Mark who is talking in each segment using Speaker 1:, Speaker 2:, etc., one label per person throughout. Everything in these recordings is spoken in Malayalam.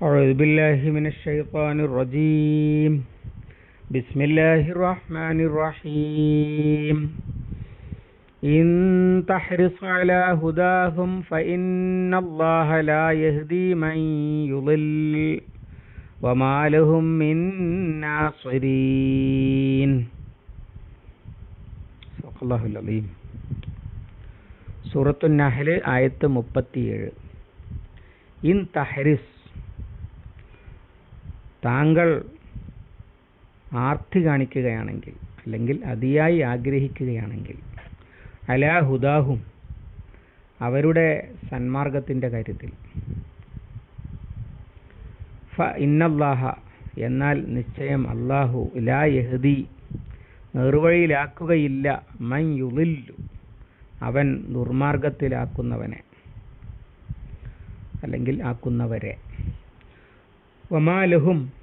Speaker 1: أعوذ بالله من الشيطان الرجيم بسم الله الرحمن الرحيم إن تحرص على هداهم فإن الله لا يهدي من يضل وما لهم من ناصرين صدق الله العظيم സൂറത്തു നഹല് ആയത്ത് മുപ്പത്തിയേഴ് ഇൻ തഹരിസ് താങ്കൾ ആർത്തി കാണിക്കുകയാണെങ്കിൽ അല്ലെങ്കിൽ അതിയായി ആഗ്രഹിക്കുകയാണെങ്കിൽ അലാ ഹുദാഹും അവരുടെ സന്മാർഗത്തിന്റെ കാര്യത്തിൽ. ഫ ഇന്നല്ലാഹ എന്നാൽ നിശ്ചയം അള്ളാഹു ലാ യഹദി നേർവഴിയിലാക്കുകയില്ല മൻ യുളില്ലു അവൻ ദുർമാർഗത്തിലാക്കുന്നവനെ അല്ലെങ്കിൽ ആക്കുന്നവരെ. വമാലഹും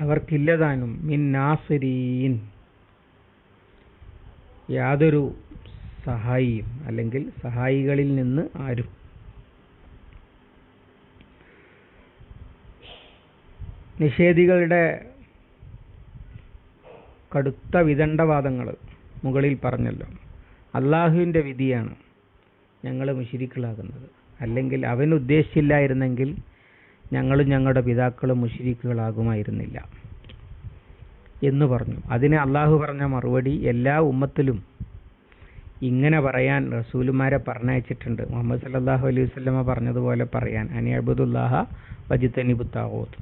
Speaker 1: അവർക്കില്ലതാനും മിൻ നാസിരീൻ. യാതൊരു സഹായിയും അല്ലെങ്കിൽ സഹായികളിൽ നിന്ന് ആരും. നിഷേധികളുടെ കടുത്ത വിദണ്ഡവാദങ്ങൾ മുകളിൽ പറഞ്ഞല്ലോ. അള്ളാഹുവിന്റെ വിധിയാണ് ഞങ്ങൾ മുഷിരിക്കളാകുന്നത് അല്ലെങ്കിൽ അവൻ ഉദ്ദേശിച്ചില്ലായിരുന്നെങ്കിൽ ഞങ്ങളും ഞങ്ങളുടെ പിതാക്കളും മുഷിരിക്കുകളാകുമായിരുന്നില്ല എന്ന് പറഞ്ഞു. അതിന് അള്ളാഹു പറഞ്ഞ മറുപടി എല്ലാ ഉമ്മത്തിലും ഇങ്ങനെ പറയാൻ റസൂലുമാരെ പറഞ്ഞയച്ചിട്ടുണ്ട്. മുഹമ്മദ് സല്ലാഹു അലൈഹി വസ്ലമ പറഞ്ഞതുപോലെ പറയാൻ അനി അബുദുല്ലാഹ വജിത്തനി ബുത്താവോത്ത്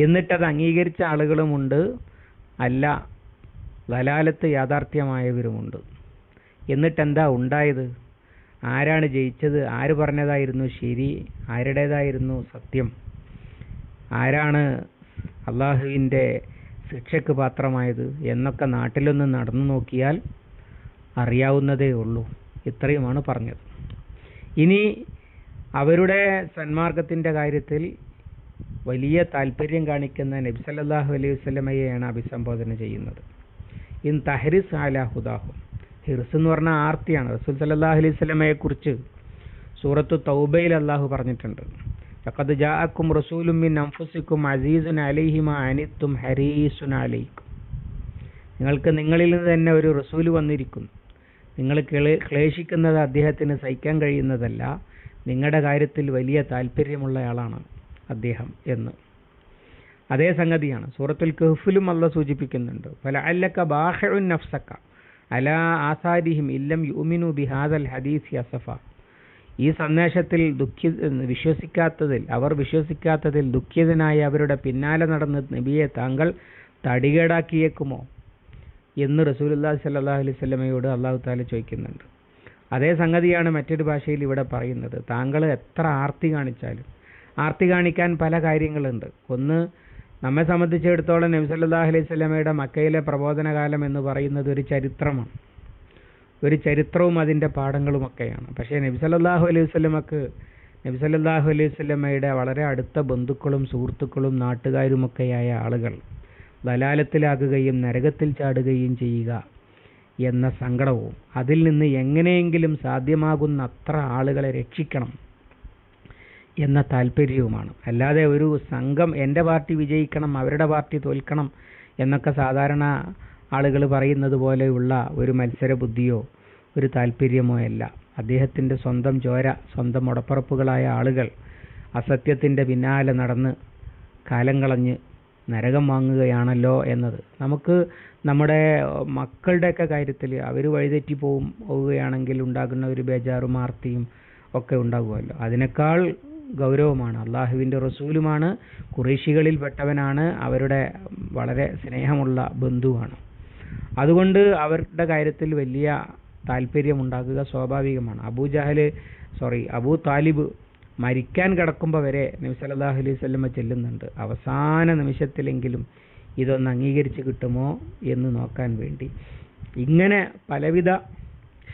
Speaker 1: എന്നിട്ടത് അംഗീകരിച്ച ആളുകളുമുണ്ട്. അല്ല വലാലത്ത് യാഥാർത്ഥ്യമായവരുമുണ്ട്. എന്നിട്ടെന്താ ഉണ്ടായത്? ആരാണ് ജയിച്ചത്? ആര് പറഞ്ഞതായിരുന്നു ശരി? ആരുടേതായിരുന്നു സത്യം? ആരാണ് അള്ളാഹുവിന്റെ ശിക്ഷയ്ക്ക് പാത്രമായത്? എന്നൊക്കെ നാട്ടിലൊന്ന് നടന്നു നോക്കിയാൽ അറിയാവുന്നതേ ഉള്ളൂ. ഇത്രയുമാണ് പറഞ്ഞത്. ഇനി അവരുടെ സന്മാർഗത്തിന്റെ കാര്യത്തിൽ വലിയ താല്പര്യം കാണിക്കുന്ന നബി അലൈഹി വസല്ലമയെയാണ് അഭിസംബോധന ചെയ്യുന്നത്. ഇൻ തഹരിസ് അല ഹുദാഹു. ഹിർസ് എന്ന് പറഞ്ഞ ആർത്തിയാണ്. റസൂൽ സല്ലല്ലാഹു അലൈഹി വസല്ലമയെ കുറിച്ച് സൂറത്തു തൗബയിൽ അള്ളാഹു പറഞ്ഞിട്ടുണ്ട്. ലഖദ് ജാഅക്കും റസൂലും മിൻ അൻഫുസിക്കും അസീസുൻ അലൈഹി മാ അനിത്തും ഹരീസുൻ അലൈക്കും. നിങ്ങൾക്ക് നിങ്ങളിൽ നിന്ന് തന്നെ ഒരു റസൂൽ വന്നിരിക്കുന്നു. നിങ്ങൾ ക്ലേശിക്കുന്നത് അദ്ദേഹത്തിന് സഹിക്കാൻ കഴിയുന്നതല്ല. നിങ്ങളുടെ കാര്യത്തിൽ വലിയ താല്പര്യമുള്ളയാളാണ് അദ്ദേഹം എന്ന്. അതേ സംഗതിയാണ്. സൂറത്തുൽ കഹ്ഫിലും അല്ല സൂചിപ്പിക്കുന്നുണ്ട്. പല അല്ലക്ക ബാഹുൻ നഫ്സക്ക അലാ ആസാരിഹിം ഇല്ലം യുമിനു ബിഹാദൽ ഹദീസ് യസഫ ഈ സന്ദേശത്തിൽ ദുഃഖി വിശ്വസിക്കാത്തതിൽ അവർ വിശ്വസിക്കാത്തതിൽ ദുഃഖിതനായ അവരുടെ പിന്നാലെ നടന്ന് നബിയെ താങ്കൾ തടികേടാക്കിയേക്കുമോ എന്ന് റസൂലുല്ലാ സല്ലല്ലാഹു അലൈഹി സ്വലമയോട് അള്ളാഹു താല ചോദിക്കുന്നുണ്ട്. അതേ സംഗതിയാണ് മറ്റൊരു ഭാഷയിൽ ഇവിടെ പറയുന്നത്. താങ്കൾ എത്ര ആർത്തി കാണിച്ചാലും ആർത്തി കാണിക്കാൻ പല കാര്യങ്ങളുണ്ട്. ഒന്ന് നമ്മെ സംബന്ധിച്ചിടത്തോളം നബി സല്ലല്ലാഹു അലൈഹി സ്വലമയുടെ മക്കയിലെ പ്രബോധനകാലം എന്ന് പറയുന്നത് ഒരു ചരിത്രമാണ്. ഒരു ചരിത്രവും അതിന്റെ പാഠങ്ങളുമൊക്കെയാണ്. പക്ഷേ നബി സല്ലല്ലാഹു അലൈഹി സ്വലമക്ക് നബി സല്ലല്ലാഹു അലൈഹി സ്വലമയുടെ വളരെ അടുത്ത ബന്ധുക്കളും സുഹൃത്തുക്കളും നാട്ടുകാരുമൊക്കെയായ ആളുകൾ ദലാലത്തിലാകുകയും നരകത്തിൽ ചാടുകയും ചെയ്യുക എന്ന സങ്കടവും അതിൽ നിന്ന് എങ്ങനെയെങ്കിലും സാധ്യമാകുന്ന അത്ര ആളുകളെ രക്ഷിക്കണം. എന്ന താല്പര്യവുമാണ്. അല്ലാതെ ഒരു സംഘം എന്റെ പാർട്ടി വിജയിക്കണം അവരുടെ പാർട്ടി തോൽക്കണം എന്നൊക്കെ സാധാരണ ആളുകൾ പറയുന്നത് പോലെയുള്ള ഒരു മത്സര ബുദ്ധിയോ ഒരു താല്പര്യമോ അല്ല. അദ്ദേഹത്തിന്റെ സ്വന്തം ജോര സ്വന്തം ഉടപ്പുറപ്പുകളായ ആളുകൾ അസത്യത്തിന്റെ പിന്നാലെ നടന്ന് കാലം കളഞ്ഞ് നരകം വാങ്ങുകയാണല്ലോ എന്നത്. നമുക്ക് നമ്മുടെ മക്കളുടെയൊക്കെ കാര്യത്തിൽ അവർ വഴിതെറ്റി പോവും പോവുകയാണെങ്കിൽ ഉണ്ടാകുന്ന ഒരു ബേജാറും ആർത്തിയും ഒക്കെ ഉണ്ടാകുമല്ലോ. അതിനേക്കാൾ ഗൗരവമാണ്. അള്ളാഹുവിന്റെ റസൂലുമാണ്. കുറേശികളിൽ പെട്ടവനാണ്. അവരുടെ വളരെ സ്നേഹമുള്ള ബന്ധുവാണ്. അതുകൊണ്ട് അവരുടെ കാര്യത്തിൽ വലിയ താല്പര്യമുണ്ടാകുക സ്വാഭാവികമാണ്. Abu Jahl sorry Abu Talib മരിക്കാൻ കിടക്കുമ്പോൾ വരെ നബി സല്ലല്ലാഹു അലൈഹി വസല്ലമ ചെല്ലുന്നുണ്ട്. അവസാന നിമിഷത്തിലെങ്കിലും ഇതൊന്ന് അംഗീകരിച്ച് കിട്ടുമോ എന്ന് നോക്കാൻ വേണ്ടി. ഇങ്ങനെ പലവിധ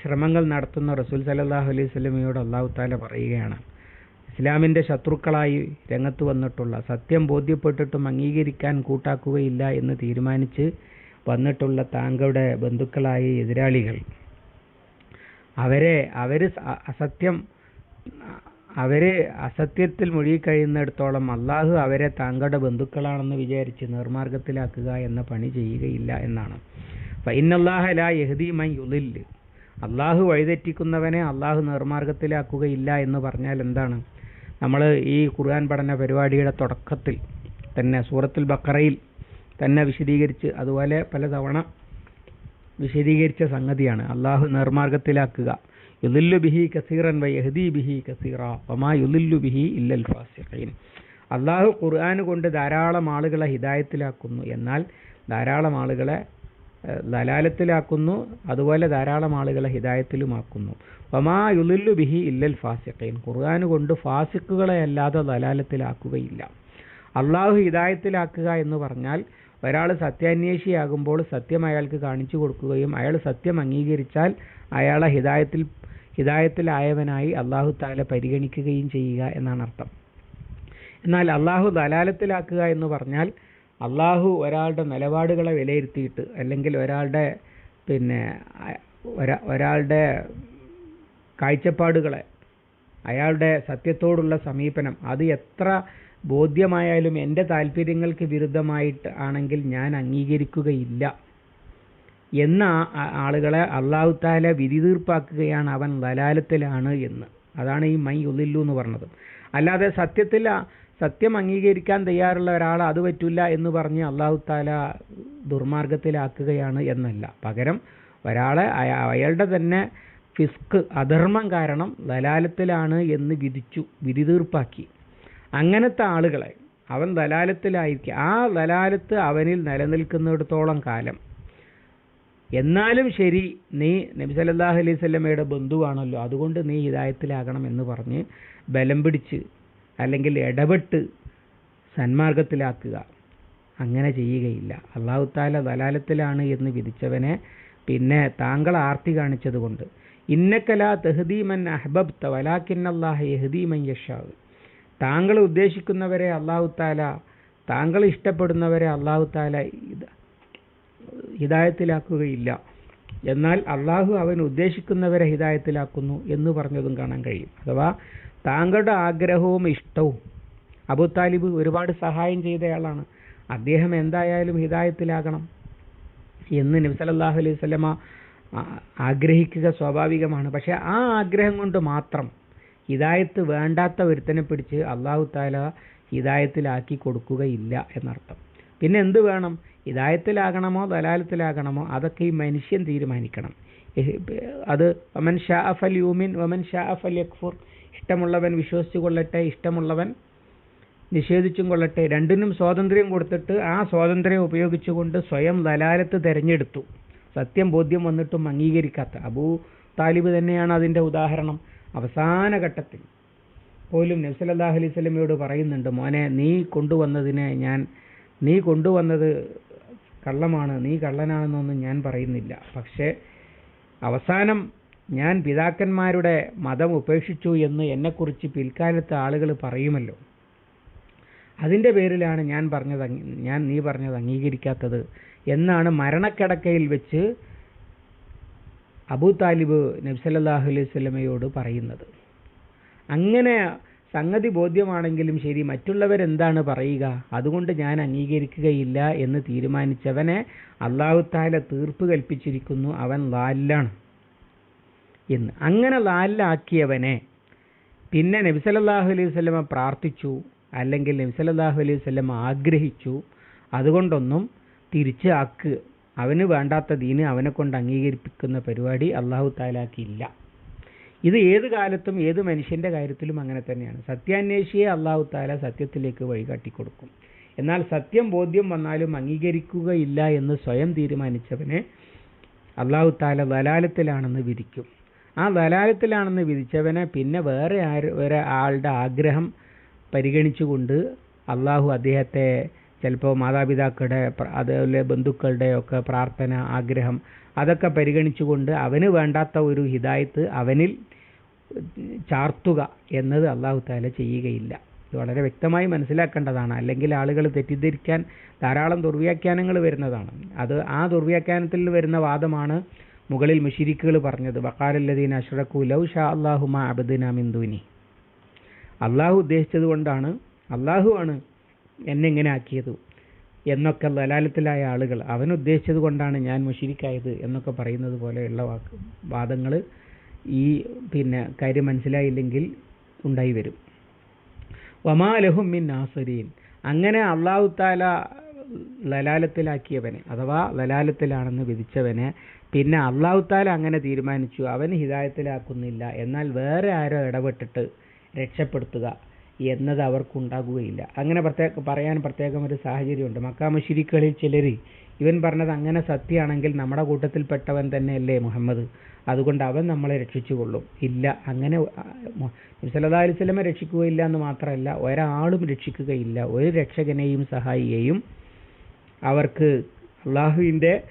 Speaker 1: ശ്രമങ്ങൾ നടത്തുന്ന റസൂൽ സല്ലല്ലാഹു അലൈഹി വസല്ലമയോട് അള്ളാഹു താല പറയുകയാണ്. ഇസ്ലാമിന്റെ ശത്രുക്കളായി രംഗത്ത് വന്നിട്ടുള്ള സത്യം ബോധ്യപ്പെട്ടിട്ടും അംഗീകരിക്കാൻ കൂട്ടാക്കുകയില്ല എന്ന് തീരുമാനിച്ച് വന്നിട്ടുള്ള താങ്കളുടെ ബന്ധുക്കളായ എതിരാളികൾ. അവരെ അവർ അസത്യം അവർ അസത്യത്തിൽ മുഴുകിക്കഴിയുന്നിടത്തോളം അള്ളാഹു അവരെ താങ്കളുടെ ബന്ധുക്കളാണെന്ന് വിചാരിച്ച് നിർമാർഗത്തിലാക്കുക എന്ന പണി ചെയ്യുകയില്ല എന്നാണ്. ഫൈനല്ലാഹ ലാ മൈ യുളില്ല് അള്ളാഹു വഴിതെറ്റിക്കുന്നവനെ അള്ളാഹു നിർമാർഗത്തിലാക്കുകയില്ല എന്ന് പറഞ്ഞാൽ എന്താണ്? നമ്മൾ ഈ ഖുർആൻ പഠന പരിപാടിയുടെ തുടക്കത്തിൽ തന്നെ സൂറത്തുൽ ബക്കറയിൽ തന്നെ വിശദീകരിച്ച് അതുപോലെ പലതവണ വിശദീകരിച്ച സംഗതിയാണ്. അള്ളാഹു നേർമാർഗത്തിലാക്കുക. യുദില്ലു ബിഹി കസീറൻ വ യഹദി ബിഹി കസീറ. വമാ യുദില്ലു ബിഹി ഇല്ലൽ ഫാസിഖീൻ. അള്ളാഹു ഖുർആൻ കൊണ്ട് ധാരാളം ആളുകളെ ഹിദായത്തിലാക്കുന്നു. എന്നാൽ ധാരാളം ആളുകളെ ദലാലത്തിലാക്കുന്നു അതുപോലെ ധാരാളം ആളുകളെ ഹിദായത്തിലുമാക്കുന്നു. വമാ യുലില്ലു ബിഹി ഇല്ലൽ ഫാസിഖീൻ. ഖുർആൻ കൊണ്ട് ഫാസിഖുകളെ അല്ലാതെ ദലാലത്തിലാക്കുകയില്ല. അള്ളാഹു ഹിദായത്തിലാക്കുക എന്ന് പറഞ്ഞാൽ ഒരാൾ സത്യാന്വേഷിയാകുമ്പോൾ സത്യം അയാൾക്ക് കാണിച്ചു കൊടുക്കുകയും അയാൾ സത്യം അംഗീകരിച്ചാൽ അയാളെ ഹിദായത്തിൽ ഹിദായത്തിലായവനായി അള്ളാഹു താല പരിഗണിക്കുകയും ചെയ്യുക എന്നാണ് അർത്ഥം. എന്നാൽ അള്ളാഹു ദലാലത്തിലാക്കുക എന്ന് പറഞ്ഞാൽ അള്ളാഹു ഒരാളുടെ നിലപാടുകളെ വിലയിരുത്തിയിട്ട് അല്ലെങ്കിൽ ഒരാളുടെ പിന്നെ ഒരാളുടെ കാഴ്ചപ്പാടുകളെ അയാളുടെ സത്യത്തോടുള്ള സമീപനം അത് എത്ര ബോധ്യമായാലും എന്റെ താല്പര്യങ്ങൾക്ക് വിരുദ്ധമായിട്ട് ആണെങ്കിൽ ഞാൻ അംഗീകരിക്കുകയില്ല. എന്ന ആളുകളെ അള്ളാഹു താല വിധി തീർപ്പാക്കുകയാണ് അവൻ ദലാലത്തിലാണ് എന്ന്. അതാണ് ഈ മൈ ഒന്നില്ലു എന്ന് പറഞ്ഞത്. അല്ലാതെ സത്യത്തിൽ സത്യം അംഗീകരിക്കാൻ തയ്യാറുള്ള ഒരാൾ അത് പറ്റില്ല എന്ന് പറഞ്ഞ് അള്ളാഹു താല ദുർമാർഗത്തിലാക്കുകയാണ് എന്നല്ല. പകരം ഒരാളെ അയാളുടെ തന്നെ ഫിസ്ക് അധർമ്മം കാരണം ദലാലത്തിലാണ് എന്ന് വിധിച്ചു വിധി തീർപ്പാക്കി. അങ്ങനത്തെ ആളുകളെ അവൻ ദലാലത്തിലായിരിക്കും ആ ദലാലത്ത് അവനിൽ നിലനിൽക്കുന്നിടത്തോളം കാലം എന്നാലും ശരി നീ നബി സല്ലല്ലാഹു അലൈഹി സ്വല്ലമ്മയുടെ ബന്ധുവാണല്ലോ. അതുകൊണ്ട് നീ ഹിതായത്തിലാകണം എന്ന് പറഞ്ഞ് ബലം പിടിച്ച് അല്ലെങ്കിൽ ഇടപെട്ട് സന്മാർഗത്തിലാക്കുക. അങ്ങനെ ചെയ്യുകയില്ല. അള്ളാഹു താല ദലാലത്തിലാണ് എന്ന് വിധിച്ചവനെ പിന്നെ താങ്കൾ ആർത്തി കാണിച്ചത് കൊണ്ട്. ഇന്നക്കല തെഹദീമൻ അഹബബ് വലാക്കിന്നല്ലാഹ യഹദീമൻ യഷാവ് താങ്കൾ ഉദ്ദേശിക്കുന്നവരെ അള്ളാഹു താല താങ്കൾ ഇഷ്ടപ്പെടുന്നവരെ അള്ളാഹു താല ഇത് ഹിദായത്തിലാക്കുകയില്ല. എന്നാൽ അള്ളാഹു അവൻ ഉദ്ദേശിക്കുന്നവരെ ഹിതായത്തിലാക്കുന്നു എന്ന് പറഞ്ഞതും കാണാൻ കഴിയും. അഥവാ താങ്കളുടെ ആഗ്രഹവും ഇഷ്ടവും. അബു താലിബ് ഒരുപാട് സഹായം ചെയ്തയാളാണ്. അദ്ദേഹം എന്തായാലും ഹിതായത്തിലാകണം എന്ന് നബി സല്ലല്ലാഹു അലൈഹി സ്വലമ ആഗ്രഹിക്കുക സ്വാഭാവികമാണ്. പക്ഷെ ആ ആഗ്രഹം കൊണ്ട് മാത്രം ഹിതായത്ത് വേണ്ടാത്ത ഒരുത്തനെ പിടിച്ച് അള്ളാഹു താല ഹിതായത്തിലാക്കി കൊടുക്കുകയില്ല എന്നർത്ഥം. പിന്നെ എന്ത് വേണം? ഹിദായത്തിലാകണമോ ദലാലത്തിലാകണമോ അതൊക്കെ ഈ മനുഷ്യൻ തീരുമാനിക്കണം. അത് വമൻ ഷാ അഫൽ യൂമിൻ വമൻ ഷാ അഫൽ യക്ഫുർ ഇഷ്ടമുള്ളവൻ വിശ്വസിച്ചു കൊള്ളട്ടെ ഇഷ്ടമുള്ളവൻ നിഷേധിച്ചും കൊള്ളട്ടെ. രണ്ടിനും സ്വാതന്ത്ര്യം കൊടുത്തിട്ട് ആ സ്വാതന്ത്ര്യം ഉപയോഗിച്ചുകൊണ്ട് സ്വയം ദലാലത്ത് തിരഞ്ഞെടുത്തു. സത്യം ബോധ്യം വന്നിട്ടും അംഗീകരിക്കാത്ത അബൂ താലിബ് തന്നെയാണ് അതിന്റെ ഉദാഹരണം. അവസാന ഘട്ടത്തിൽ പോലും നബ്സലല്ലാഹു അലൈഹി സ്വലമയോട് പറയുന്നുണ്ട് മോനെ നീ കൊണ്ടുവന്നതിനെ ഞാൻ നീ കൊണ്ടുവന്നത് കള്ളമാണ് നീ കള്ളനാണെന്നൊന്നും ഞാൻ പറയുന്നില്ല. പക്ഷേ അവസാനം ഞാൻ പിതാക്കന്മാരുടെ മതം ഉപേക്ഷിച്ചു എന്ന് എന്നെക്കുറിച്ച് പിൽക്കാലത്ത് ആളുകൾ പറയുമല്ലോ. അതിന്റെ പേരിലാണ് ഞാൻ പറഞ്ഞത് ഞാൻ നീ പറഞ്ഞത് അംഗീകരിക്കാത്തത് എന്നാണ് മരണക്കിടക്കയിൽ വെച്ച് അബൂ താലിബ് നബ്സല്ലാഹു അലൈഹി സ്വലമയോട് പറയുന്നത്. അങ്ങനെ സംഗതി ബോധ്യമാണെങ്കിലും ശരി മറ്റുള്ളവരെന്താണ് പറയുക? അതുകൊണ്ട് ഞാൻ അംഗീകരിക്കുകയില്ല എന്ന് തീരുമാനിച്ചവനെ അള്ളാഹു താല തീർപ്പ് കൽപ്പിച്ചിരിക്കുന്നു. അവൻ ലാലാണ് എന്ന്. അങ്ങനെ ലാലിലാക്കിയവനെ പിന്നെ നബിസലല്ലാഹു അലൈഹി സ്വലമ പ്രാർത്ഥിച്ചു അല്ലെങ്കിൽ നബിസലല്ലാഹു അലൈഹി സ്വലമ ആഗ്രഹിച്ചു. അതുകൊണ്ടൊന്നും തിരിച്ച് ആക്ക് അവന് വേണ്ടാത്ത ദീന് അവനെ കൊണ്ട് അംഗീകരിപ്പിക്കുന്ന പരിപാടി അള്ളാഹു താലാക്കിയില്ല ഇത് ഏത് കാലത്തും ഏത് മനുഷ്യന്റെ കാര്യത്തിലും അങ്ങനെ തന്നെയാണ്. സത്യാന്വേഷിയെ അള്ളാഹു താല സത്യത്തിലേക്ക് വഴികാട്ടി കൊടുക്കും എന്നാൽ സത്യം ബോധ്യം വന്നാലും അംഗീകരിക്കുകയില്ല എന്ന് സ്വയം തീരുമാനിച്ചവനെ അള്ളാഹു താല ദലാലത്തിലാണെന്ന് വിധിക്കും. ആ ദലാലത്തിലാണെന്ന് വിധിച്ചവനെ പിന്നെ വേറെ ആര് ഒരാളുടെ ആഗ്രഹം പരിഗണിച്ചുകൊണ്ട് അള്ളാഹു അദ്ദേഹത്തെ ചിലപ്പോൾ മാതാപിതാക്കളുടെ അതുപോലെ ബന്ധുക്കളുടെ ഒക്കെ പ്രാർത്ഥന ആഗ്രഹം അതൊക്കെ പരിഗണിച്ചുകൊണ്ട് അവന് വേണ്ടാത്ത ഒരു ഹിതായത്ത് അവനിൽ ചാർത്തുക എന്നത് അള്ളാഹു താല ചെയ്യുകയില്ല. ഇത് വളരെ വ്യക്തമായി മനസ്സിലാക്കേണ്ടതാണ്. അല്ലെങ്കിൽ ആളുകൾ തെറ്റിദ്ധരിക്കാൻ ധാരാളം ദുർവ്യാഖ്യാനങ്ങൾ വരുന്നതാണ്. അത് ആ ദുർവ്യാഖ്യാനത്തിൽ വരുന്ന വാദമാണ് മുകളിൽ മുഷിരിക്കുകൾ പറഞ്ഞത്. ബക്കാരല്ലദീൻ അഷ്റഖു ലൗ ഷാ അള്ളാഹുമ അബദിന മിന്ദൂനി അള്ളാഹു ഉദ്ദേശിച്ചത് കൊണ്ടാണ് അള്ളാഹു ആണ് എന്നെ ഇങ്ങനെ ആക്കിയത് എന്നൊക്കെ ലലാലത്തിലായ ആളുകൾ അവൻ ഉദ്ദേശിച്ചത് കൊണ്ടാണ് ഞാൻ മുഷിരിക്കായത് എന്നൊക്കെ പറയുന്നത് പോലെയുള്ള വാക്ക് വാദങ്ങൾ ഈ പിന്നെ കാര്യം മനസ്സിലായില്ലെങ്കിൽ ഉണ്ടായി വരും. വമാലഹും മിൻ അങ്ങനെ അള്ളാഹു താല ലലാലത്തിലാക്കിയവനെ അഥവാ ലലാലത്തിലാണെന്ന് വിധിച്ചവനെ പിന്നെ അള്ളാഹു താല അങ്ങനെ തീരുമാനിച്ചു. അവൻ ഹിതായത്തിലാക്കുന്നില്ല എന്നാൽ വേറെ ആരോ ഇടപെട്ടിട്ട് രക്ഷപ്പെടുത്തുക എന്നത് അവർക്കുണ്ടാകുകയില്ല. അങ്ങനെ പ്രത്യേക പറയാൻ പ്രത്യേകം ഒരു സാഹചര്യമുണ്ട്. മക്കാമശിരിക്കളിൽ ചിലർ ഇവൻ പറഞ്ഞത് അങ്ങനെ സത്യമാണെങ്കിൽ നമ്മുടെ കൂട്ടത്തിൽപ്പെട്ടവൻ തന്നെയല്ലേ മുഹമ്മദ്. അതുകൊണ്ട് അവൻ നമ്മളെ രക്ഷിച്ചുകൊള്ളും. ഇല്ല അങ്ങനെ സല്ലല്ലാഹു രക്ഷിക്കുകയില്ല എന്ന് മാത്രമല്ല ഒരാളും രക്ഷിക്കുകയില്ല. ഒരു രക്ഷകനെയും സഹായിയെയും അവർക്ക് അള്ളാഹുവിന്റെ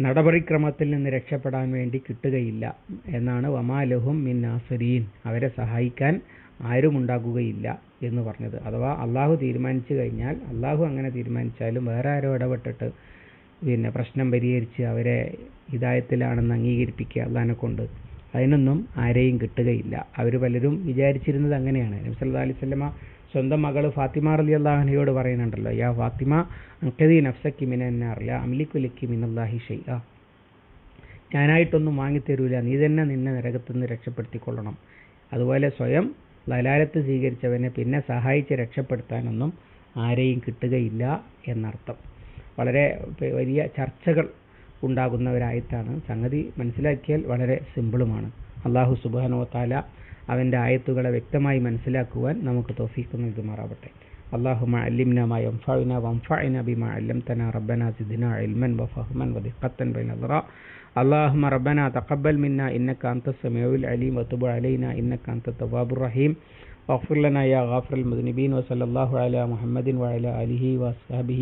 Speaker 1: നടപടിക്രമത്തിൽ നിന്ന് രക്ഷപ്പെടാൻ വേണ്ടി കിട്ടുകയില്ല എന്നാണ് വമാലഹും മിൻ നാസരീൻ. അവരെ സഹായിക്കാൻ ആരും ഉണ്ടാകുകയില്ല എന്ന് പറഞ്ഞത്. അഥവാ അള്ളാഹു തീരുമാനിച്ചു കഴിഞ്ഞാൽ അള്ളാഹു അങ്ങനെ തീരുമാനിച്ചാലും വേറെ ആരോ ഇടപെട്ടിട്ട് പിന്നെ പ്രശ്നം പരിഹരിച്ച് അവരെ ഹിതായത്തിലാണെന്ന് അംഗീകരിപ്പിക്കുക അള്ളഹാനെ കൊണ്ട്. അതിനൊന്നും ആരെയും കിട്ടുകയില്ല. അവർ പലരും വിചാരിച്ചിരുന്നത് അങ്ങനെയാണ്. നബി സല്ലല്ലാഹു അലൈഹി സ്വലമ സ്വന്തം മകൾ ഫാത്തിമ റലി അള്ളാഹനയോട് പറയുന്നുണ്ടല്ലോ യാ ഫാത്തിമ അങ്കദി നഫ്സക്കി മിനന്നാർ ലാ അംലിക്കുലിക്കി മിനല്ലാഹി ഷെയ്യ ഞാനായിട്ടൊന്നും വാങ്ങിത്തരൂല. നീ തന്നെ നിന്നെ നരകത്തു നിന്ന് രക്ഷപ്പെടുത്തിക്കൊള്ളണം. അതുപോലെ സ്വയം ലലാലത്ത് സ്വീകരിച്ചവനെ പിന്നെ സഹായിച്ച് രക്ഷപ്പെടുത്താനൊന്നും ആരെയും കിട്ടുകയില്ല എന്നർത്ഥം. വളരെ വലിയ ചർച്ചകൾ ഉണ്ടാകുന്ന ഒരായത്താണ് സംഗതി മനസ്സിലാക്കിയാൽ വളരെ സിമ്പിളുമാണ് അള്ളാഹു സുബാനോ താല അവൻ്റെ ആയത്തുകളെ വ്യക്തമായി മനസ്സിലാക്കുവാൻ നമുക്ക് തോഫീക്ക് നൽകുമാറാവട്ടെ اللهم علمنا ما ينفعنا وانفعنا بما علمتنا ربنا زدنا علما وفهما ودقة بين الضراء اللهم ربنا تقبل منا إنك أنت السميع العليم وتب علينا إنك أنت التواب الرحيم واغفر لنا يا غافر المذنبين وصلى الله على محمد وعلى آله وأصحابه